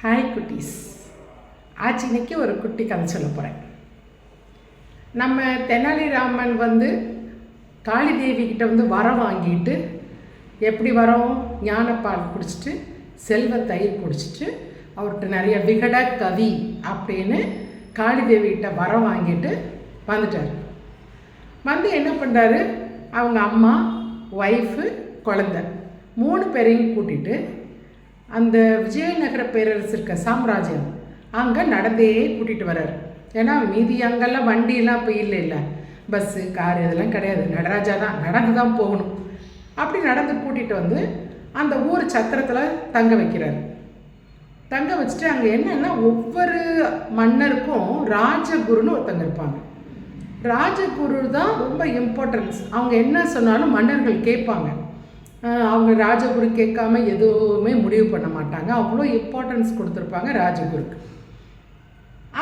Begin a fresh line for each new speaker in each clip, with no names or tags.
Hi குட்டீஸ். ஆச்சு இன்னைக்கு ஒரு குட்டி கதை சொல்ல போகிறேன் நம்ம தெனாலிராமன் வந்து காளி தேவி கிட்ட வந்து வரம் வாங்கிட்டு எப்படி வரோம்? ஞானப்பால் குடிச்சிட்டு செல்வ தயிர் குடிச்சிட்டு அவர்கிட்ட நிறைய விகட கவி அப்படின்னு காளி தேவி கிட்ட வரம் வாங்கிட்டு வந்துட்டார். வந்து என்ன பண்ணுறாரு அவங்க அம்மா ஒய்ஃபு குழந்த மூணு பேரையும் கூட்டிட்டு அந்த விஜயநகர பேரரசு இருக்க சாம்ராஜ்யம் அங்கே நடந்தே கூட்டிகிட்டு வர்றார். ஏன்னா மீதி அங்கெல்லாம் வண்டியெல்லாம் இப்போ இல்லை இல்லை. பஸ்ஸு கார் இதெல்லாம் கிடையாது. நடராஜா தான். நடந்து தான் போகணும். அப்படி நடந்து கூட்டிகிட்டு வந்து அந்த ஊர் சத்திரத்தில் தங்க வைக்கிறாரு. தங்க வச்சுட்டு அங்கே என்னன்னா ஒவ்வொரு மன்னருக்கும் ராஜகுருன்னு ஒருத்தங்க இருப்பாங்க. ராஜகுரு தான் ரொம்ப இம்பார்ட்டன்ஸ் அவங்க என்ன சொன்னாலும் மன்னர்கள் கேட்பாங்க. அவங்க ராஜகுரு கேட்காம எதுவுமே முடிவு பண்ண மாட்டாங்க. அவ்வளோ இம்பார்ட்டன்ஸ் கொடுத்துருப்பாங்க ராஜகுருக்கு.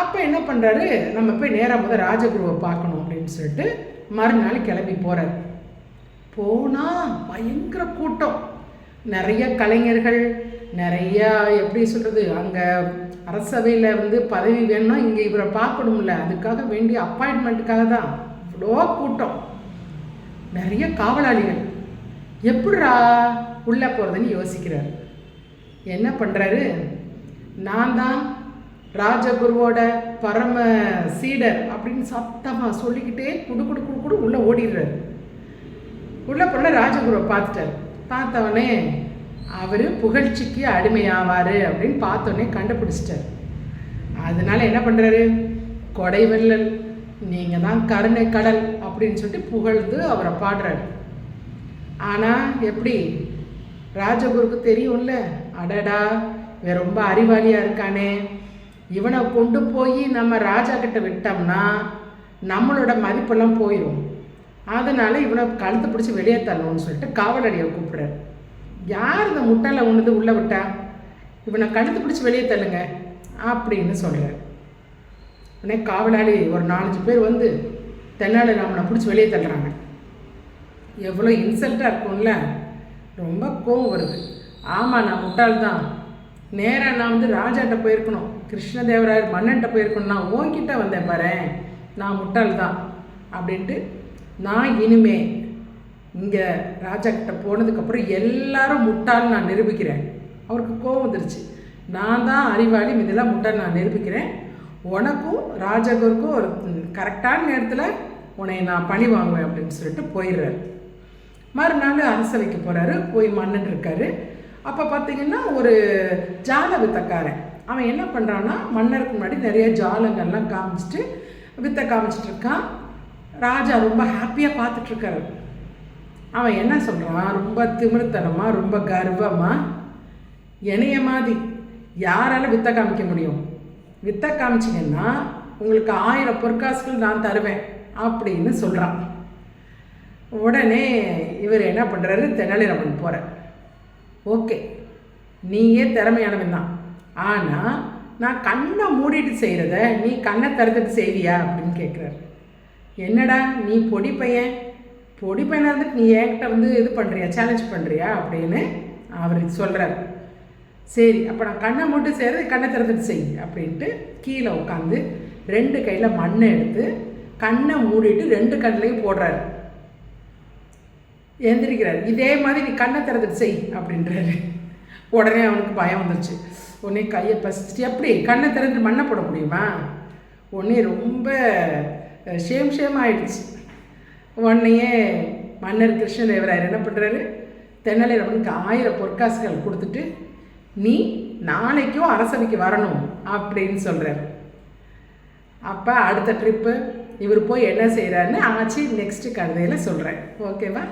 அப்போ என்ன பண்ணுறாரு நம்ம போய் நேராக முதல் ராஜகுருவை பார்க்கணும் அப்படின்னு சொல்லிட்டு மறுநாள் கிளம்பி போகிறார் போனால் பயங்கர கூட்டம். நிறைய கலைஞர்கள் நிறைய எப்படி சொல்கிறது அங்கே அரசவையில் வந்து பதவி வேணும்னா இங்கே இவரை பார்க்கணும்ல. அதுக்காக வேண்டிய அப்பாயின்மெண்ட்டுக்காக தான். இவ்வளோ கூட்டம். நிறைய காவலாளிகள். எப்படிரா உள்ளே போகிறதுன்னு யோசிக்கிறார். என்ன பண்ணுறாரு நான் தான் ராஜகுருவோட பரம சீடர் அப்படின்னு சத்தமாக சொல்லிக்கிட்டே குடு குடு குடு குடு உள்ளே ஓடிடுறாரு. உள்ளே போன ராஜகுருவை பார்த்துட்டார். பார்த்தவொடனே அவர் புகழ்ச்சிக்கு அடிமையாவார் அப்படின்னு பார்த்தோன்னே கண்டுபிடிச்சிட்டார். அதனால என்ன பண்ணுறாரு கொடைவெல்லல் நீங்கள் தான் கருணை கடல் அப்படின்னு சொல்லிட்டு புகழ்ந்து அவரை பாடுறாரு. ஆனால் எப்படி? ராஜகுருக்கு தெரியும்ல? அடடா இவன் ரொம்ப அறிவாளியாக இருக்கானே. இவனை கொண்டு போய் நம்ம ராஜா கிட்ட விட்டோம்னா நம்மளோட மதிப்பெல்லாம் போயிடும் அதனால இவனை கழுத்து பிடிச்சி வெளியே தள்ளணும்னு சொல்லிட்டு காவலடியை கூப்பிடுறாரு. யார் இந்த முட்டாளை உணர்ந்து உள்ளே விட்டா? இவனை கழுத்து பிடிச்சி வெளியே தள்ளுங்க அப்படின்னு சொல்கிறார் உடனே காவலாளி ஒரு நாலஞ்சு பேர் வந்து தென்னாலிராமனை பிடிச்சி வெளியே தள்ளுறாங்க. எவ்வளோ இன்சல்ட்டாக இருக்கும்ல? ரொம்ப கோவம் வருது. ஆமாம் நான் முட்டாள் தான் நேராக நான் வந்து ராஜாட்ட போயிருக்கணும் கிருஷ்ணதேவராயர் மன்னன்ட்ட போயிருக்கணும். நான் உன்கிட்ட வந்தேன் பாரு நான் முட்டாள் தான் அப்படின்ட்டு நான் இனிமே இங்கே ராஜா கிட்ட போனதுக்கப்புறம் எல்லாரும் முட்டாள் நான் நிரூபிக்கிறேன். அவருக்கு கோவம் வந்துருச்சு. நான் தான் அறிவாளி இதெல்லாம் முட்டாள் நான் நிரூபிக்கிறேன். உனக்கும் ராஜகுருக்கும் ஒரு கரெக்டான நேரத்தில் உன்னை நான் பழி வாங்குவேன் அப்படின்னு சொல்லிட்டு போயிடுறாரு. மறுநாள் அரசவைக்கு போகிறாரு போய் மன்னன் இருக்காரு. அப்போ பார்த்தீங்கன்னா ஒரு ஜால வித்தக்காரன். அவன் என்ன பண்ணுறான்னா மன்னருக்கு முன்னாடி நிறைய ஜாலங்கள்லாம் காமிச்சிட்டு வித்தை காமிச்சிட்டு இருக்கான். ராஜா ரொம்ப ஹாப்பியாக பார்த்துட்ருக்காரு அவன் என்ன சொல்கிறான் ரொம்ப திமிர்த்தனமாக ரொம்ப கர்வமாக என்னைய மாதிரி யாரால வித்தை காமிக்க முடியும்? வித்தை காமிச்சிங்கன்னா உங்களுக்கு ஆயிரம் பொற்காசுகள் நான் தருவேன் அப்படின்னு சொல்கிறான் உடனே இவர் என்ன பண்ணுறாரு தெனாலிராமன் போகிறார் ஓகே. நீயே திறமையானவன் தான். ஆனால் நான் கண்ணை மூடிட்டு செய்கிறத நீ கண்ணை திறந்துட்டு செய்வியா? அப்படின்னு கேட்குறாரு என்னடா நீ பொடி பையன்? பொடி பையனாக இருந்துட்டு நீ என்கிட்ட வந்து இது பண்ணுறியா சேலஞ்ச் பண்ணுறியா அப்படின்னு அவர் சொல்கிறார் சரி அப்போ நான் கண்ணை மூட்டு செய்கிறது கண்ணை திறந்துட்டு செய் அப்படின்ட்டு கீழே உட்காந்து ரெண்டு கையில் மண்ணை எடுத்து கண்ணை மூடிட்டு ரெண்டு கண்ணிலையும் போடுறாரு. எழுந்திருக்கிறார் இதே மாதிரி நீ கண்ணை திறந்துட்டு செய் அப்படின்றாரு. உடனே அவனுக்கு பயம் வந்துருச்சு. உடனே கையை பசிச்சுட்டு எப்படி? கண்ணை திறந்து மண்ணை போட முடியுமா? உடனே ரொம்ப ஷேம் ஷேம் ஆயிடுச்சு. உடனேயே மன்னர் கிருஷ்ணதேவராயர் என்ன பண்ணுறாரு தென்னாலிராமனுக்கு ஆயிரம் பொற்காசுகள் கொடுத்துட்டு நீ நாளைக்கும் அரசவைக்கு வரணும் அப்படின்னு சொல்கிறார் அப்போ அடுத்த ட்ரிப்பு இவர் போய் என்ன செய்கிறாருன்னு ஆச்சு நெக்ஸ்ட்டு கதையில் சொல்கிறேன் ஓகேவா